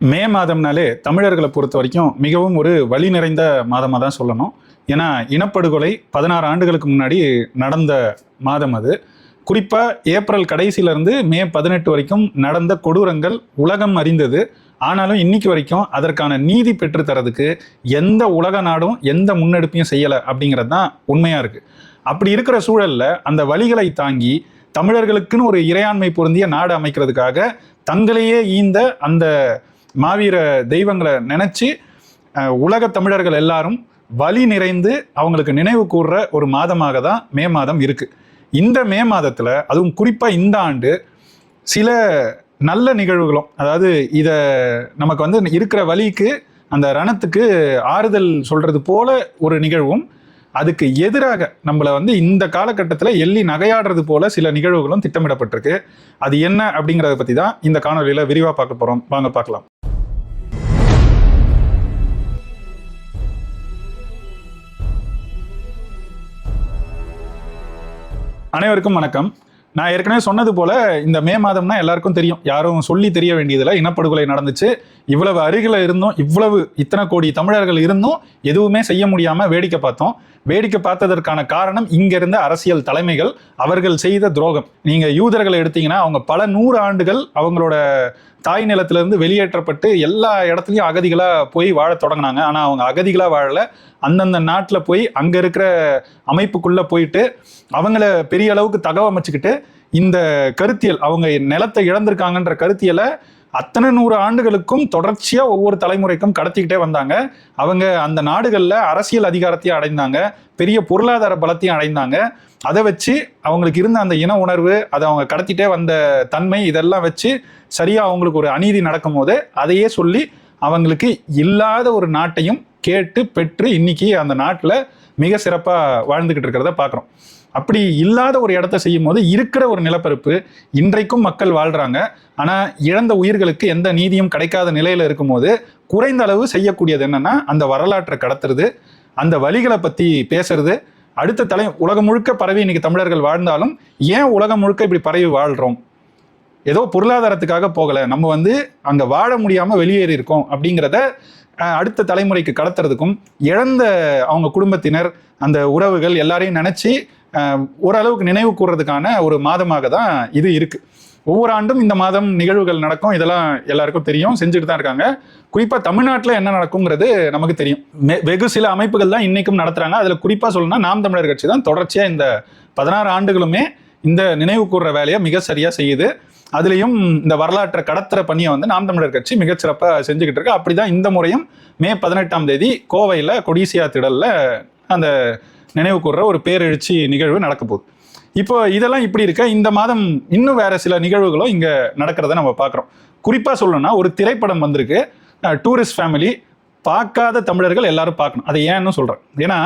மே மாதம்னாலே தமிழர்களை பொறுத்த வரைக்கும் மிகவும் ஒரு வழி நிறைந்த மாதமாக தான் சொல்லணும். ஏன்னா இனப்படுகொலை பதினாறு ஆண்டுகளுக்கு முன்னாடி நடந்த மாதம் அது. குறிப்பாக ஏப்ரல் கடைசியிலேருந்து மே பதினெட்டு வரைக்கும் நடந்த கொடூரங்கள் உலகம் அறிந்தது. ஆனாலும் இன்னைக்கு வரைக்கும் அதற்கான நீதி பெற்றுத்தரதுக்கு எந்த உலக நாடும் எந்த முன்னெடுப்பையும் செய்யலை அப்படிங்கிறது தான் உண்மையாக இருக்குது அப்படி இருக்கிற சூழல்ல அந்த வழிகளை தாங்கி தமிழர்களுக்குன்னு ஒரு இறையாண்மை பொருந்திய நாடு அமைக்கிறதுக்காக தங்களையே ஈந்த அந்த மாவீர தெய்வங்களை நினச்சி உலக தமிழர்கள் எல்லாரும் வலி நிறைந்து அவங்களுக்கு நினைவு கூர்ற ஒரு மாதமாக தான் மே மாதம் இருக்குது இந்த மே மாதத்தில் அதுவும் குறிப்பாக இந்த ஆண்டு சில நல்ல நிகழ்வுகளும் அதாவது இதை நமக்கு வந்து இருக்கிற வலிக்கு அந்த ரணத்துக்கு ஆறுதல் சொல்கிறது போல ஒரு நிகழ்வும் அதுக்கு எதிராக நம்மளை வந்து இந்த காலகட்டத்தில் எள்ளி நகையாடுறது போல சில நிகழ்வுகளும் திட்டமிடப்பட்டிருக்கு. அது என்ன அப்படிங்கிறத பற்றி தான் இந்த காணொலியில் விரிவாக பார்க்க போகிறோம் வாங்க பார்க்கலாம். அனைவருக்கும் வணக்கம். நான் ஏற்கனவே சொன்னது போல இந்த மே மாதம்னா எல்லாருக்கும் தெரியும். யாரும் சொல்லி தெரிய வேண்டியதில்லை. இனப்படுகொலை நடந்துச்சு. இவ்வளவு அருகில் இருந்தும் இவ்வளவு இத்தனை கோடி தமிழர்கள் இருந்தும் எதுவுமே செய்ய முடியாமல் வேடிக்கை பார்த்தோம். வேடிக்கை பார்த்ததற்கான காரணம் இங்கிருந்த அரசியல் தலைமைகள் அவர்கள் செய்த துரோகம். நீங்கள் யூதர்களை எடுத்தீங்கன்னா அவங்க பல நூறு ஆண்டுகள் அவங்களோட தாய் நிலத்திலிருந்து வெளியேற்றப்பட்டு எல்லா இடத்துலையும் அகதிகளாக போய் வாழ தொடங்கினாங்க. ஆனால் அவங்க அகதிகளாக வாழல. அந்தந்த நாட்டில் போய் அங்கே இருக்கிற அமைப்புக்குள்ளே போயிட்டு அவங்கள பெரிய அளவுக்கு தகவமைச்சுக்கிட்டு இந்த கருத்தியல் அவங்க நிலத்தை இழந்திருக்காங்கன்ற கருத்தியலை அத்தனை நூறு ஆண்டுகளுக்கும் தொடர்ச்சியா ஒவ்வொரு தலைமுறைக்கும் கடத்திக்கிட்டே வந்தாங்க. அவங்க அந்த நாடுகளில் அரசியல் அதிகாரத்தையும் அடைந்தாங்க. பெரிய பொருளாதார பலத்தையும் அடைந்தாங்க. அதை வச்சு அவங்களுக்கு இருந்த அந்த இன உணர்வு அதை அவங்க கடத்திட்டே வந்த தன்மை இதெல்லாம் வச்சு சரியா அவங்களுக்கு ஒரு அநீதி நடக்கும் போது அதையே சொல்லி அவங்களுக்கு இல்லாத ஒரு நாட்டையும் கேட்டு பெற்று இன்னைக்கு அந்த நாட்டில் மிக சிறப்பாக வாழ்ந்துக்கிட்டு இருக்கிறத பார்க்குறோம் அப்படி இல்லாத ஒரு இடத்த செய்யும் போது இருக்கிற ஒரு நிலப்பரப்பு இன்றைக்கும் மக்கள் வாழ்றாங்க. ஆனால் இழந்த உயிர்களுக்கு எந்த நீதியும் கிடைக்காத நிலையில இருக்கும்போது குறைந்த அளவு செய்யக்கூடியது என்னன்னா அந்த வரலாற்றை கடத்துறது அந்த வழிகளை பற்றி பேசுறது. அடுத்த தலை உலகம் முழுக்க பரவி இன்னைக்கு தமிழர்கள் வாழ்ந்தாலும் ஏன் உலகம் முழுக்க இப்படி பரவி வாழ்றோம்? ஏதோ பொருளாதாரத்துக்காக போகல. நம்ம வந்து அங்க வாழ முடியாம வெளியேறி இருக்கோம் அப்படிங்கிறத அடுத்த தலைமுறைக்கு கடத்துறதுக்கும் இழந்த அவங்க குடும்பத்தினர் அந்த உறவுகள் எல்லாரையும் நினைச்சு ஓரளவுக்கு நினைவு கூறுறதுக்கான ஒரு மாதமாக தான் இது இருக்கு. ஒவ்வொரு ஆண்டும் இந்த மாதம் நிகழ்வுகள் நடக்கும். இதெல்லாம் எல்லாருக்கும் தெரியும். செஞ்சுட்டு தான் இருக்காங்க. குறிப்பாக தமிழ்நாட்டில் என்ன நடக்குங்கிறது நமக்கு தெரியும். வெகு சில அமைப்புகள் தான் இன்றைக்கும் நடத்துகிறாங்க அதில் குறிப்பாக சொல்லணும்னா நாம் தமிழர் கட்சி தான் தொடர்ச்சியாக இந்த பதினாறு ஆண்டுகளுமே இந்த நினைவு கூறுற வேலையை மிக சரியாக செய்யுது. அதுலேயும் இந்த வரலாற்றை கடத்துற பணியை வந்து நாம் தமிழர் கட்சி மிகச்சிறப்பாக செஞ்சுக்கிட்டு இருக்கு. அப்படிதான் இந்த முறையும் மே பதினெட்டாம் தேதி கோவையில் கொடிசியா திடலில் அந்த நினைவு கூர்ற ஒரு பேரெழுச்சி நிகழ்வு நடக்க போகுது. இப்போ இதெல்லாம் இப்படி இருக்க? இந்த மாதம் இன்னும் வேற சில நிகழ்வுகளும் இங்க நடக்கிறத நம்ம பார்க்குறோம். குறிப்பா சொல்லணும்னா ஒரு திரைப்படம் வந்திருக்கு. டூரிஸ்ட் ஃபேமிலி பார்க்காத தமிழர்கள் எல்லாரும் பார்க்கணும். அதை ஏன்னு சொல்றேன். ஏன்னா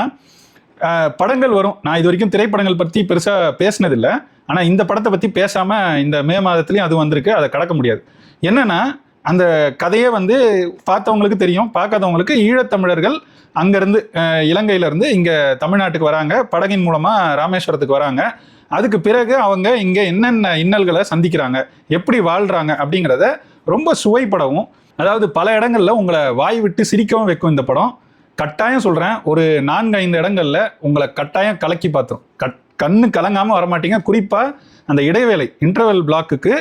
படங்கள் வரும். நான் இது வரைக்கும் திரைப்படங்கள் பற்றி பெருசா பேசினதில்லை. ஆனா இந்த படத்தை பத்தி பேசாம இந்த மே மாதத்துலயும் அது வந்திருக்கு. அதை கடக்க முடியாது. என்னன்னா அந்த கதையே வந்து பார்த்தவங்களுக்கு தெரியும். பார்க்காதவங்களுக்கு ஈழத்தமிழர்கள் அங்கேருந்து இலங்கையிலேருந்து இங்கே தமிழ்நாட்டுக்கு வராங்க. படகின் மூலமாக ராமேஸ்வரத்துக்கு வராங்க. அதுக்கு பிறகு அவங்க இங்கே என்னென்ன இன்னல்களை சந்திக்கிறாங்க எப்படி வாழ்கிறாங்க அப்படிங்கிறத ரொம்ப சுவைப்படவும் அதாவது பல இடங்களில் உங்களை வாய் விட்டு சிரிக்கவும் வைக்கும் இந்த படம். கட்டாயம் சொல்கிறேன் ஒரு நான்கு ஐந்து இடங்களில் உங்களை கட்டாயம் கலக்கி பார்த்தோம் கட் கண்ணு கலங்காமல் வரமாட்டீங்க. குறிப்பாக அந்த இடைவேளை இன்டர்வல் பிளாக்குக்கு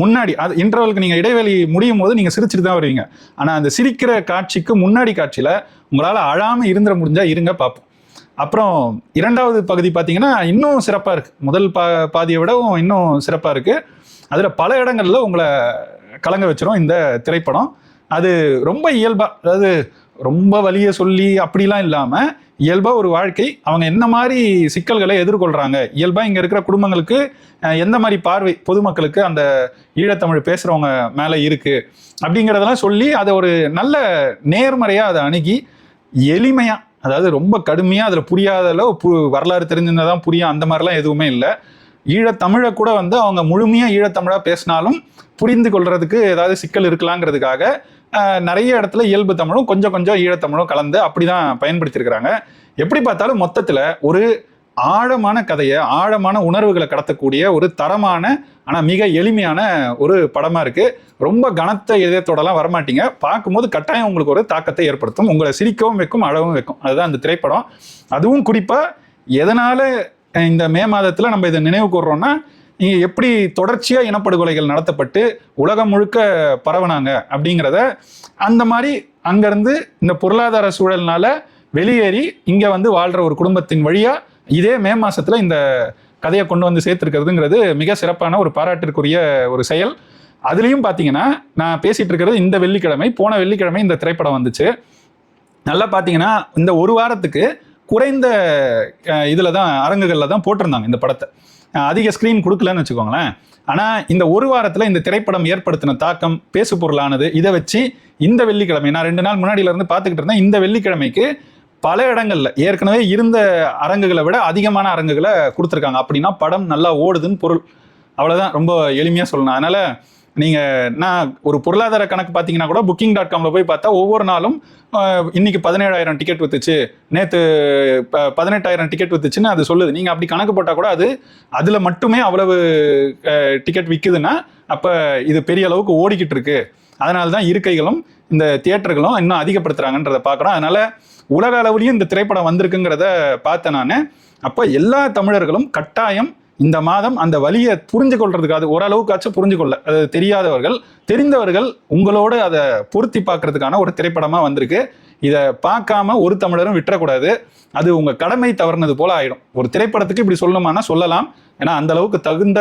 முன்னாடி அது இன்டர்வலுக்கு நீங்கள் இடைவெளி முடியும் போது நீங்கள் சிரிச்சுட்டு தான் வருவீங்க. ஆனால் அந்த சிரிக்கிற காட்சிக்கு முன்னாடி காட்சியில் உங்களால் அழாமல் இருந்துட முடிஞ்சால் இருங்க பார்ப்போம் அப்புறம் இரண்டாவது பகுதி பார்த்தீங்கன்னா இன்னும் சிறப்பாக இருக்குது முதல் பா பாதியை விடவும் இன்னும் சிறப்பாக இருக்குது அதில் பல இடங்களில் உங்களை கலங்க வச்சிரும் இந்த திரைப்படம். அது ரொம்ப இயல்பாக அதாவது ரொம்ப வழியை சொல்லி அப்படிலாம் இல்லாமல் இயல்பாக ஒரு வாழ்க்கை. அவங்க என்ன மாதிரி சிக்கல்களை எதிர்கொள்கிறாங்க இயல்பாக இங்கே இருக்கிற குடும்பங்களுக்கு எந்த மாதிரி பார்வை பொதுமக்களுக்கு அந்த ஈழத்தமிழ் பேசுகிறவங்க மேலே இருக்குது அப்படிங்கிறதெல்லாம் சொல்லி அதை ஒரு நல்ல நேர்மறையாக அதை அணுகி எளிமையாக அதாவது ரொம்ப கடுமையாக அதில் புரியாத அளவு பு வரலாறு தெரிஞ்சிருந்தால் தான் புரியும். அந்த மாதிரிலாம் எதுவுமே இல்லை. ஈழத்தமிழை கூட வந்து அவங்க முழுமையாக ஈழத்தமிழாக பேசினாலும் புரிந்து கொள்றதுக்கு ஏதாவது சிக்கல் இருக்கலாங்கிறதுக்காக நிறைய இடத்துல இயல்பு தமிழும் கொஞ்சம் கொஞ்சம் ஈழத்தமிழும் கலந்து அப்படிதான் பயன்படுத்தியிருக்கிறாங்க. எப்படி பார்த்தாலும் மொத்தத்தில் ஒரு ஆழமான கதையை ஆழமான உணர்வுகளை கடத்தக்கூடிய ஒரு தரமான ஆனால் மிக எளிமையான ஒரு படமாக இருக்குது ரொம்ப கனத்த இதயத்தோடலாம் வரமாட்டீங்க. பார்க்கும்போது கட்டாயம் உங்களுக்கு ஒரு தாக்கத்தை ஏற்படுத்தும். உங்களை சிரிக்கவும் வைக்கும் அழவும் வைக்கும். அதுதான் அந்த திரைப்படம். அதுவும் குறிப்பாக எதனால் இந்த மே மாதத்தில் நம்ம இதை நினைவு கூர்றோம்னா இங்கே எப்படி தொடர்ச்சியாக இனப்படுகொலைகள் நடத்தப்பட்டு உலகம் முழுக்க பரவனாங்க அப்படிங்கிறத அந்த மாதிரி அங்கேருந்து இந்த பொருளாதார சூழல்னால வெளியேறி இங்கே வந்து வாழ்கிற ஒரு குடும்பத்தின் வழியாக இதே மே மாசத்துல இந்த கதையை கொண்டு வந்து சேர்த்துருக்கிறதுங்கிறது மிக சிறப்பான ஒரு பாராட்டிற்குரிய ஒரு செயல். அதுலேயும் பார்த்தீங்கன்னா நான் பேசிகிட்டு இருக்கிறது இந்த வெள்ளிக்கிழமை போன வெள்ளிக்கிழமை இந்த திரைப்படம் வந்துச்சு. நல்லா பார்த்தீங்கன்னா இந்த ஒரு வாரத்துக்கு குறைந்த இதில் தான் அரங்குகளில் தான் போட்டிருந்தாங்க இந்த படத்தை. அதிக ஸ்க்ரீன் கொடுக்கலன்னு வச்சுக்கோங்களேன். ஆனால் இந்த ஒரு வாரத்தில் இந்த திரைப்படம் ஏற்படுத்தின தாக்கம் பேசு பொருளானது இதை வச்சு இந்த வெள்ளிக்கிழமை நான் ரெண்டு நாள் முன்னாடியில இருந்து பார்த்துக்கிட்டு இருந்தேன் இந்த வெள்ளிக்கிழமைக்கு பல இடங்களில் ஏற்கனவே இருந்த அரங்குகளை விட அதிகமான அரங்குகளை கொடுத்துருக்காங்க. அப்படின்னா படம் நல்லா ஓடுதுன்னு பொருள். அவ்வளோதான் ரொம்ப எளிமையாக சொல்லணும். அதனால் நீங்கள் நான் ஒரு பொருளாதார கணக்கு பார்த்தீங்கன்னா கூட புக்கிங் டாட் காமில் போய் பார்த்தா ஒவ்வொரு நாளும் இன்றைக்கி இன்னைக்கு பதினேழாயிரம் டிக்கெட் வித்துச்சு. நேற்று ப- பதினெட்டாயிரம் டிக்கெட் வித்துச்சுன்னு அது சொல்லுது. நீங்கள் அப்படி கணக்கு போட்டால் கூட அது அதில் மட்டுமே அவ்வளவு டிக்கெட் விற்குதுன்னா அப்போ இது பெரிய அளவுக்கு ஓடிக்கிட்டு இருக்கு. அதனால தான் இருக்கைகளும் இந்த தியேட்டர்களும் இன்னும் அதிகப்படுத்துகிறாங்கன்றதை பார்க்குறோம் அதனால் உலக அளவுலேயும் இந்த திரைப்படம் வந்திருக்குங்கிறத பார்த்தேன் நான். அப்போ எல்லா தமிழர்களும் கட்டாயம் இந்த மாதம் அந்த வழியை புரிஞ்சு கொள்றதுக்காக ஓரளவுக்காச்சும் புரிஞ்சு கொள்ள அது தெரியாதவர்கள் தெரிந்தவர்கள் உங்களோட அதை பொருத்தி பார்க்கறதுக்கான ஒரு திரைப்படமாக வந்திருக்கு. இதை பார்க்காம ஒரு தமிழரும் விட்டுறக்கூடாது. அது உங்கள் கடமை தவறுனது போல ஆயிடும். ஒரு திரைப்படத்துக்கு இப்படி சொல்லணுமானா சொல்லலாம். ஏன்னா அந்த அளவுக்கு தகுந்த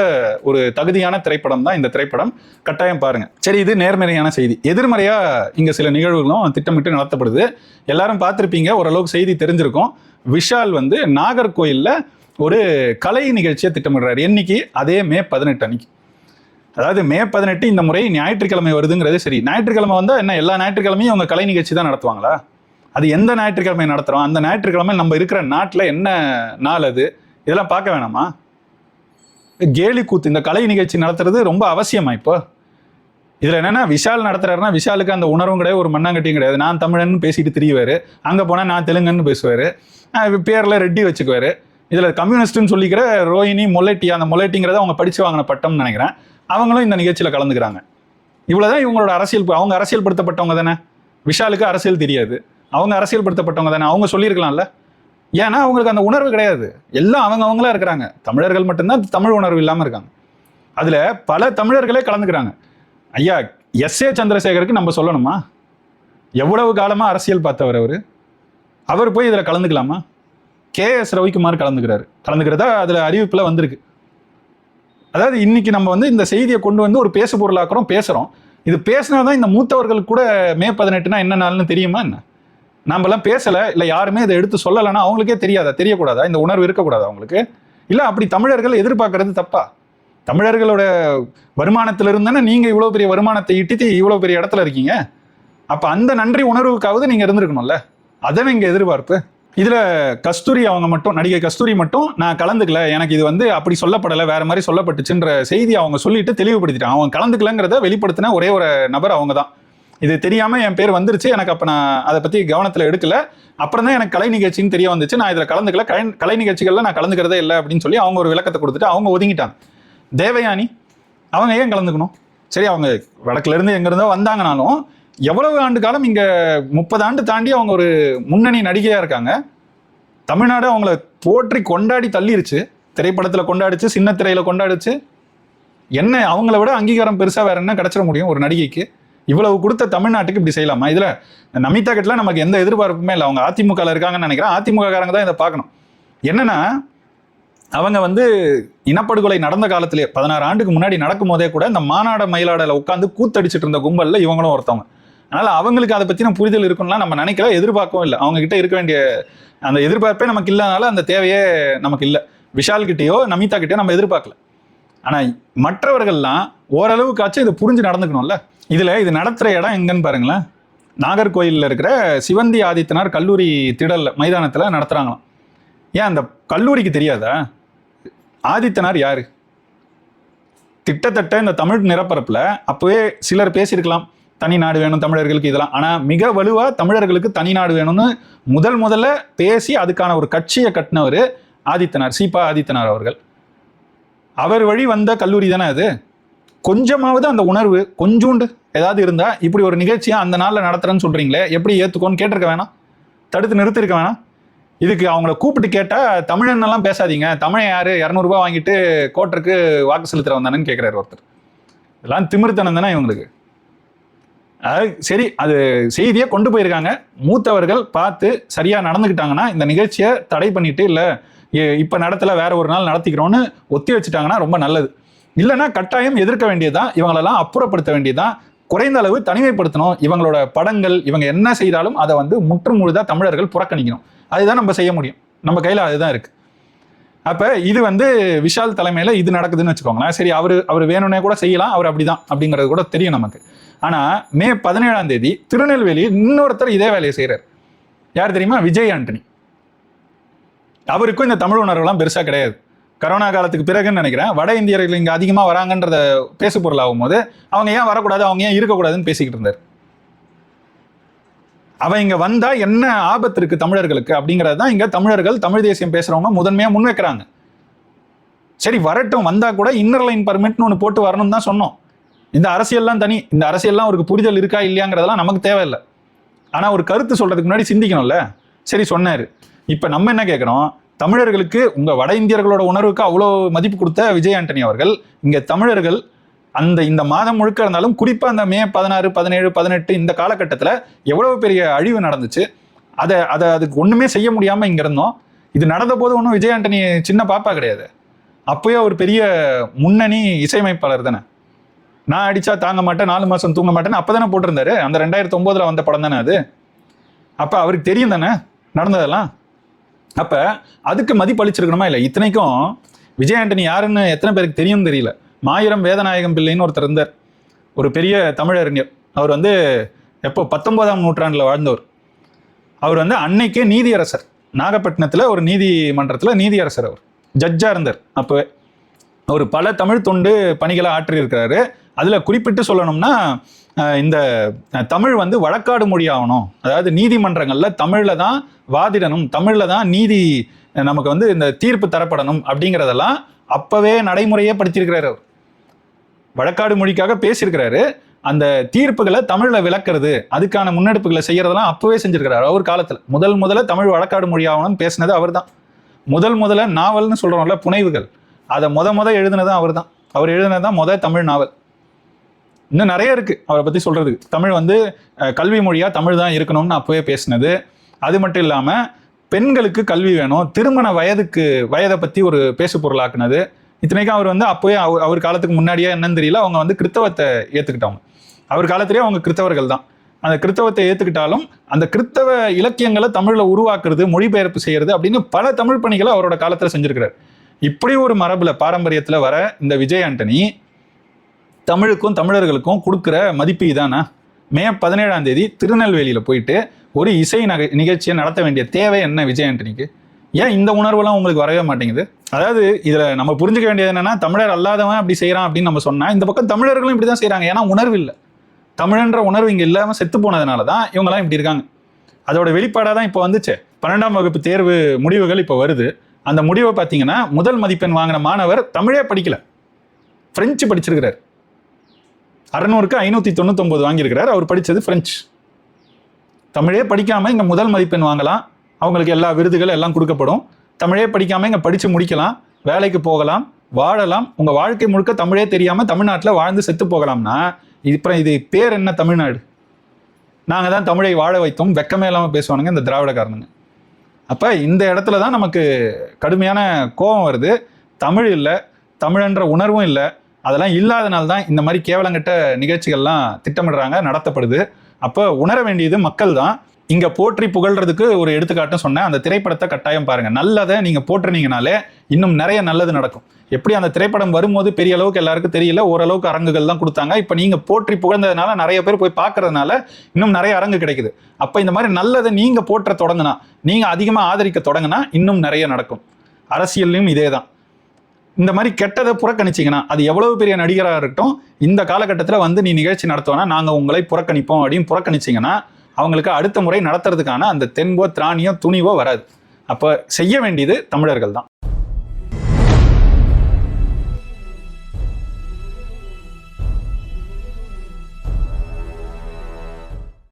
ஒரு தகுதியான திரைப்படம் தான் இந்த திரைப்படம். கட்டாயம் பாருங்க. சரி இது நேர்மறையான செய்தி. எதிர்மறையா இங்க சில நிகழ்வுகளும் திட்டமிட்டு நடத்தப்படுது. எல்லாரும் பார்த்துருப்பீங்க. ஓரளவுக்கு செய்தி தெரிஞ்சிருக்கும். விஷால் வந்து நாகர்கோயில்ல ஒரு கலை நிகழ்ச்சியை திட்டமிடுறாரு. என்னைக்கு? அதே மே பதினெட்டு அன்னைக்கு. அதாவது மே பதினெட்டு இந்த முறை ஞாயிற்றுக்கிழமை வருதுங்கிறது சரி. ஞாயிற்றுக்கிழமை வந்தால் என்ன? எல்லா ஞாயிற்றுக்கிழமையும் அவங்க கலை நிகழ்ச்சி தான் நடத்துவாங்களா? அது எந்த ஞாயிற்றுக்கிழமை நடத்துகிறோம் அந்த ஞாயிற்றுக்கிழமை நம்ம இருக்கிற நாட்டில் என்ன நாள் அது? இதெல்லாம் பார்க்க வேணாமா? கேலி கூத்து இந்த கலை நிகழ்ச்சி நடத்துறது ரொம்ப அவசியமா இப்போ? இதில் என்னன்னா விஷால் நடத்துறாருன்னா விஷாலுக்கு அந்த உணர்வும் கிடையாது ஒரு மண்ணாங்கட்டியும் கிடையாது. நான் தமிழன் பேசிட்டு திரியுவார். அங்கே போனால் நான் தெலுங்குன்னு பேசுவார். பேரில் ரெட்டி வச்சுக்குவார். இதில் கம்யூனிஸ்ட்னு சொல்லிக்கிற ரோஹினி மொல்லட்டி அந்த மொல்லட்டிங்கிறத அவங்க படித்து வாங்கின பட்டம்னு நினைக்கிறேன். அவங்களும் இந்த நிகழ்ச்சியில் கலந்துக்கிறாங்க. இவ்வளோதான் இவங்களோட அரசியல் அவங்க அரசியல்படுத்தப்பட்டவங்க தானே? விஷாலுக்கு அரசியல் தெரியாது. அவங்க அரசியல்படுத்தப்பட்டவங்க தானே? அவங்க சொல்லியிருக்கலாம்ல. ஏன்னா அவங்களுக்கு அந்த உணர்வு கிடையாது. எல்லாம் அவங்க அவங்களா இருக்கிறாங்க. தமிழர்கள் மட்டும்தான் தமிழ் உணர்வு இல்லாமல் இருக்காங்க. அதில் பல தமிழர்களே கலந்துக்கிறாங்க. ஐயா எஸ். ஏ. சந்திரசேகருக்கு நம்ம சொல்லணுமா? எவ்வளவு காலமாக அரசியல் பார்த்தவர் அவர்? அவர் போய் இதில் கலந்துக்கலாமா? கே எஸ் ரவிக்குமார் கலந்துக்கிறாரு. கலந்துக்கிறதா அதில் அறிவிப்பில் வந்திருக்கு. அதாவது இன்னைக்கு நம்ம வந்து இந்த செய்தியை கொண்டு வந்து ஒரு பேசு பொருளாக்குறோம் பேசுகிறோம் இது பேசினா தான் இந்த மூத்தவர்களுக்கு கூட மே பதினெட்டுனா என்ன நாள்னு தெரியுமா என்ன? நம்மலாம் பேசலை இல்லை யாருமே இதை எடுத்து சொல்லலைன்னா அவங்களுக்கே தெரியாதா? தெரியக்கூடாதா? இந்த உணர்வு இருக்கக்கூடாதா அவங்களுக்கு? இல்லை அப்படி தமிழர்கள் எதிர்பார்க்கறது தப்பா? தமிழர்களோட வருமானத்துல இருந்தானே நீங்கள் இவ்வளோ பெரிய வருமானத்தை ஈட்டிட்டு இவ்வளோ பெரிய இடத்துல இருக்கீங்க? அப்போ அந்த நன்றி உணர்வுக்காவது நீங்கள் இருந்திருக்கணும்ல. அதானே இங்கே எதிர்பார்ப்பு? இதுல கஸ்தூரி அவங்க மட்டும் நடிகை கஸ்தூரி மட்டும் நான் கலந்துக்கல. எனக்கு இது வந்து அப்படி சொல்லப்படலை வேற மாதிரி சொல்லப்பட்டுச்சுன்ற செய்தி அவங்க சொல்லிட்டு தெளிவுபடுத்திட்டாங்க. அவங்க கலந்துக்கலங்கிறத வெளிப்படுத்தின ஒரே ஒரு நபர் அவங்க தான் இது தெரியாம என் பேர் வந்துருச்சு. எனக்கு அப்ப நான் அதை பத்தி கவனத்துல எடுக்கல. அப்புறம் தான் எனக்கு கலை நிகழ்ச்சின்னு தெரிய வந்துச்சு. நான் இதில் கலந்துக்கல. கலை கலை நிகழ்ச்சிகளில் நான் கலந்துக்கிறதே இல்லை அப்படின்னு சொல்லி அவங்க ஒரு விளக்கத்தை கொடுத்துட்டு அவங்க ஒதுங்கிட்டாங்க. தேவயானி அவங்க ஏன் கலந்துக்கணும்? சரி அவங்க வடக்குலேருந்து எங்கேருந்தோ வந்தாங்கனாலும் எவ்வளவு ஆண்டு காலம் இங்க முப்பது ஆண்டு தாண்டி அவங்க ஒரு முன்னணி நடிகையா இருக்காங்க. தமிழ்நாடு அவங்கள போற்றி கொண்டாடி தள்ளிருச்சு. திரைப்படத்தில் கொண்டாடிச்சு சின்ன திரையில கொண்டாடிச்சு. என்ன அவங்கள விட அங்கீகாரம் பெருசா வேற என்ன கிடைச்சிட முடியும் ஒரு நடிகைக்கு? இவ்வளவு கொடுத்த தமிழ்நாட்டுக்கு இப்படி செய்யலாமா? இதுல நமிதா கிட்ட நமக்கு எந்த எதிர்பார்ப்புமே இல்லை. அவங்க அதிமுகவில் இருக்காங்கன்னு நினைக்கிறேன். அதிமுக காரங்க தான் இதை பார்க்கணும். என்னன்னா அவங்க வந்து இனப்படுகொலை நடந்த காலத்திலே பதினாறு ஆண்டுக்கு முன்னாடி நடக்கும் போதே கூட இந்த மாநாட மயிலாடல உட்காந்து கூத்தடிச்சிட்டு இருந்த கும்பலில் இவங்களும் ஒருத்தவங்க. அதனால அவங்களுக்கு அதை பத்தின புரிதல் இருக்கும்லாம் நம்ம நினைக்கல எதிர்பார்க்கவும் இல்லை. அவங்க கிட்ட இருக்க வேண்டிய அந்த எதிர்பார்ப்பே நமக்கு இல்லாதனால அந்த தேவையே நமக்கு இல்லை. விஷால் கிட்டேயோ நமிதா கிட்டயோ நம்ம எதிர்பார்க்கல. ஆனா மற்றவர்கள்லாம் ஓரளவுக்காச்சும் இது புரிஞ்சு நடந்துக்கணும்ல. இதுல இது நடத்துற இடம் எங்கன்னு பாருங்களேன். நாகர்கோயில்ல இருக்கிற சிவந்தி ஆதித்தனார் கல்லூரி திடல்ல மைதானத்துல நடத்துறாங்களாம். ஏன் அந்த கல்லூரிக்கு தெரியாதா? ஆதித்தனார் யாரு? கிட்டத்தட்ட இந்த தமிழ் நிரப்பரப்பில் அப்போவே சிலர் பேசியிருக்கலாம். தனி நாடு வேணும் தமிழர்களுக்கு இதெல்லாம். ஆனால் மிக வலுவாக தமிழர்களுக்கு தனி நாடு வேணும்னு முதல் முதல்ல பேசி அதுக்கான ஒரு கட்சியை கட்டினவர் ஆதித்தனார் சீபா ஆதித்தனார் அவர்கள். அவர் வழி வந்த கல்லூரி தானே அது? கொஞ்சமாவது அந்த உணர்வு கொஞ்சோண்டு ஏதாவது இருந்தால் இப்படி ஒரு நிகழ்ச்சியை அந்த நாளில் நடத்துகிறேன்னு சொல்கிறீங்களே எப்படி ஏற்றுக்கோன்னு கேட்டிருக்க வேணாம். தடுத்து நிறுத்திருக்க வேணாம். இதுக்கு அவங்கள கூப்பிட்டு கேட்டால் தமிழன்னெல்லாம் பேசாதீங்க. தமிழன் யார் இரநூறுபா வாங்கிட்டு கோட்டருக்கு வாக்கு செலுத்துகிற வந்தானன்னு கேட்குறாரு ஒருத்தர். இதெல்லாம் திமிர்த்தனம் தானே இவங்களுக்கு? சரி அது செய்தியை கொண்டு போயிருக்காங்க. மூத்தவர்கள் பார்த்து சரியாக நடந்துக்கிட்டாங்கன்னா இந்த நிகழ்ச்சியை தடை பண்ணிட்டு இல்லை இப்போ இப்ப நடத்தல வேற ஒரு நாள் நடத்திக்கிறோன்னு ஒத்தி வச்சுட்டாங்கன்னா ரொம்ப நல்லது. இல்லைன்னா கட்டாயம் எதிர்க்க வேண்டியதுதான். இவங்களெல்லாம் அப்புறப்படுத்த வேண்டியதுதான். குறைந்த அளவு தனிமைப்படுத்தணும். இவங்களோட படங்கள் இவங்க என்ன செய்தாலும் அதை வந்து முற்று முழுதாக தமிழர்கள் புறக்கணிக்கணும். அதுதான் நம்ம செய்ய முடியும். நம்ம கையில் அதுதான் இருக்குது அப்போ இது வந்து விஷால் தலைமையில் இது நடக்குதுன்னு வச்சுக்கோங்களேன். சரி அவர் அவர் வேணும்னே கூட செய்யலாம். அவர் அப்படிதான் அப்படிங்கிறது கூட தெரியும் நமக்கு. ஆனால் மே பதினேழாம் தேதி திருநெல்வேலியில் இன்னொருத்தர் இதே வேலையை செய்கிறார் யார் தெரியுமா? விஜய் ஆண்டனி. அவருக்கும் இந்த தமிழ் உணர்வுலாம் பெருசாக கிடையாது. கரோனா காலத்துக்கு பிறகுன்னு நினைக்கிறேன். வட இந்தியர்கள் இங்கே அதிகமாக வராங்கன்றத பேசு பொருள் ஆகும்போது அவங்க ஏன் வரக்கூடாது? அவங்க ஏன் இருக்கக்கூடாதுன்னு பேசிக்கிட்டு இருந்தார். அவன் இங்கே வந்தால் என்ன ஆபத்து இருக்குது தமிழர்களுக்கு அப்படிங்கிறது தான் இங்கே தமிழர்கள் தமிழ் தேசியம் பேசுறவங்க முதன்மையாக முன்வைக்கிறாங்க. சரி வரட்டும். வந்தால் கூட இன்னர் லைன் பர்மிட்னு ஒன்று போட்டு வரணும்னு தான் சொன்னோம். இந்த அரசியல்லாம் தனி இந்த அரசியல்லாம் அவருக்கு புரிதல் இருக்கா இல்லையாங்கிறதெல்லாம் நமக்கு தேவையில்லை. ஆனால் ஒரு கருத்து சொல்கிறதுக்கு முன்னாடி சிந்திக்கணும்ல? சரி சொன்னார். இப்போ நம்ம என்ன கேட்குறோம்? தமிழர்களுக்கு உங்கள் வட இந்தியர்களோட உணர்வுக்கு அவ்வளோ மதிப்பு கொடுத்த விஜய் ஆண்டனி அவர்கள் இங்கே தமிழர்கள் அந்த இந்த மாதம் முழுக்க இருந்தாலும் குறிப்பாக அந்த மே பதினாறு பதினேழு பதினெட்டு இந்த காலகட்டத்தில் எவ்வளவு பெரிய அழிவு நடந்துச்சு? அதை அதை அதுக்கு ஒன்றுமே செய்ய முடியாமல் இங்கே இருந்தோம். இது நடந்த போது ஒன்றும் விஜய் ஆண்டனி சின்ன பாப்பா கிடையாது. அப்போயே ஒரு பெரிய முன்னணி இசையமைப்பாளர் தானே. நான் அடிச்சா தாங்க மாட்டேன் நாலு மாசம் தூங்க மாட்டேன்னு அப்பதானே போட்டிருந்தாரு. அந்த ரெண்டாயிரத்தி ஒன்பதுல வந்த படம் தானே அது? அப்ப அவருக்கு தெரியும் தானே? நடந்ததெல்லாம்? அப்ப அதுக்கு மதிப்பளிச்சிருக்கணுமா இல்லை? இத்தனைக்கும் விஜய் ஆண்டனி யாருன்னு எத்தனை பேருக்கு தெரியும் தெரியல. மாயிரம் வேதநாயகம் பிள்ளைன்னு ஒருத்தர் இருந்தார். ஒரு பெரிய தமிழறிஞர். அவர் வந்து எப்போ பத்தொன்பதாம் நூற்றாண்டில் வாழ்ந்தவர். அவர் வந்து அன்னைக்கே நீதியரசர். நாகப்பட்டினத்தில் ஒரு நீதிமன்றத்தில் நீதியரசர் அவர். ஜட்ஜாக இருந்தார் அப்போவே. அவர் பல தமிழ் தொண்டு பணிகளை ஆற்றியிருக்கிறாரு. அதில் குறிப்பிட்டு சொல்லணும்னா இந்த தமிழ் வந்து வழக்காடு மொழி ஆகணும் அதாவது நீதிமன்றங்களில் தமிழில் தான் வாதிடணும் தமிழில் தான் நீதி நமக்கு வந்து இந்த தீர்ப்பு தரப்படணும் அப்படிங்கிறதெல்லாம் அப்போவே நடைமுறையே படிச்சிருக்கிறாரு அவர். வழக்காடு மொழிக்காக பேசியிருக்கிறாரு. அந்த தீர்ப்புகளை தமிழில் விளக்குறது அதுக்கான முன்னெடுப்புகளை செய்கிறதெல்லாம் அப்போவே செஞ்சிருக்கிறாரு அவர் காலத்தில். முதல் முதல்ல தமிழ் வழக்காடு மொழியாகணும்னு பேசினது அவர் தான். முதல் முதல்ல நாவல்னு சொல்கிறோம்ல புனைவுகள். அதை முத முத அவர் தான். அவர் எழுதினது தான் முத தமிழ் நாவல். இன்னும் நிறைய இருக்கு. அவரை பத்தி சொல்றதுக்கு. தமிழ் வந்து கல்வி மொழியா தமிழ் தான் இருக்கணும்னு அப்பவே பேசினது. அது மட்டும் இல்லாம பெண்களுக்கு கல்வி வேணும். திருமண வயதுக்கு வயதை பத்தி ஒரு பேசு பொருளாக்குனது இத்தனைக்கும் அவர் வந்து அப்போயே அவர் அவர் காலத்துக்கு முன்னாடியே என்னன்னு தெரியல. அவங்க வந்து கிறித்தவத்தை ஏத்துக்கிட்டவங்க. அவர் காலத்திலேயே அவங்க கிறித்தவர்கள் தான். அந்த கிறித்தவத்தை ஏத்துக்கிட்டாலும் அந்த கிறித்தவ இலக்கியங்களை தமிழ்ல உருவாக்குறது மொழிபெயர்ப்பு செய்யறது அப்படின்னு பல தமிழ் பணிகளை அவரோட காலத்துல செஞ்சிருக்கிறார். இப்படி ஒரு மரபுல பாரம்பரியத்துல வர இந்த விஜய் ஆண்டனி தமிழுக்கும் தமிழர்களுக்கும் கொடுக்குற மதிப்பு இதானா? மே பதினேழாம் தேதி திருநெல்வேலியில் போயிட்டு ஒரு இசை நகை நிகழ்ச்சியை நடத்த வேண்டிய தேவை என்ன விஜய் ஆண்டனிக்கு? ஏன் இந்த உணர்வுலாம் உங்களுக்கு வரவே மாட்டேங்குது? அதாவது இதில் நம்ம புரிஞ்சுக்க வேண்டியது என்னென்னா தமிழர் அல்லாதவன் அப்படி செய்கிறான் அப்படின்னு நம்ம சொன்னால் இந்த பக்கம் தமிழர்களும் இப்படி தான் செய்கிறாங்க ஏன்னா உணர்வு இல்லை. தமிழன்ற உணர்வு இங்கே இல்லாமல் செத்து போனதுனால தான் இவங்கெல்லாம் இப்படி இருக்காங்க. அதோட வெளிப்பாடாக தான் இப்போ வந்துச்சு. பன்னெண்டாம் வகுப்பு தேர்வு முடிவுகள் இப்போ வருது. அந்த முடிவை பார்த்தீங்கன்னா முதல் மதிப்பெண் வாங்கின மாணவர் தமிழே படிக்கல. பிரெஞ்சு படிச்சிருக்கிறார். அறநூறுக்கு ஐநூற்றி தொண்ணூத்தொம்பது வாங்கியிருக்கிறார். அவர் படித்தது ஃப்ரெஞ்சு தமிழே படிக்காமல் இங்கே முதல் மதிப்பெண் வாங்கலாம். அவங்களுக்கு எல்லா விருதுகள் எல்லாம் கொடுக்கப்படும். தமிழே படிக்காமல் இங்கே படித்து முடிக்கலாம். வேலைக்கு போகலாம் வாழலாம். உங்கள் வாழ்க்கை முழுக்க தமிழே தெரியாமல் தமிழ்நாட்டில் வாழ்ந்து செத்து போகலாம்னா இப்போ இது பேர் என்ன தமிழ்நாடு? நாங்கள் தான் தமிழை வாழ வைத்தோம். வெக்கமே இல்லாமல் பேசுவானுங்க இந்த திராவிடக்காரனுங்க. அப்போ இந்த இடத்துல தான் நமக்கு கடுமையான கோபம் வருது. தமிழ் இல்லை தமிழன்ற உணர்வும் இல்லை. அதெல்லாம் இல்லாதனால தான் இந்த மாதிரி கேவலங்கட்ட நிகழ்ச்சிகள்லாம் திட்டமிடுறாங்க நடத்தப்படுது. அப்போ உணர வேண்டியது மக்கள் தான் இங்கே போற்றி புகழ்றதுக்கு ஒரு எடுத்துக்காட்டும் சொன்னேன். அந்த திரைப்படத்தை கட்டாயம் பாருங்கள் நல்லதை நீங்கள் போற்றுனீங்கனாலே இன்னும் நிறைய நல்லது நடக்கும். எப்படி அந்த திரைப்படம் வரும்போது பெரிய அளவுக்கு எல்லாருக்கும் தெரியல ஓரளவுக்கு அரங்குகள் தான் கொடுத்தாங்க. இப்போ நீங்கள் போற்றி புகழ்ந்ததுனால நிறைய பேர் போய் பார்க்கறதுனால இன்னும் நிறைய அரங்கு கிடைக்குது. அப்போ இந்த மாதிரி நல்லதை நீங்கள் போற்ற தொடங்கினா நீங்கள் அதிகமாக ஆதரிக்க தொடங்கினா இன்னும் நிறைய நடக்கும். அரசியல்லையும் இதே தான் இந்த மாதிரி கெட்டதை புறக்கணிச்சிங்கன்னா அது எவ்வளவு பெரிய நடிகராக இருக்கட்டும் இந்த காலகட்டத்தில் வந்து நீ நிகழ்ச்சி நடத்துவோன்னா நாங்கள் உங்களை புறக்கணிப்போம் அப்படின்னு புறக்கணிச்சிங்கன்னா அவங்களுக்கு அடுத்த முறை நடத்துறதுக்கான அந்த தென்போ திராணியோ துணிவோ வராது. அப்போ செய்ய வேண்டியது தமிழர்கள் தான்.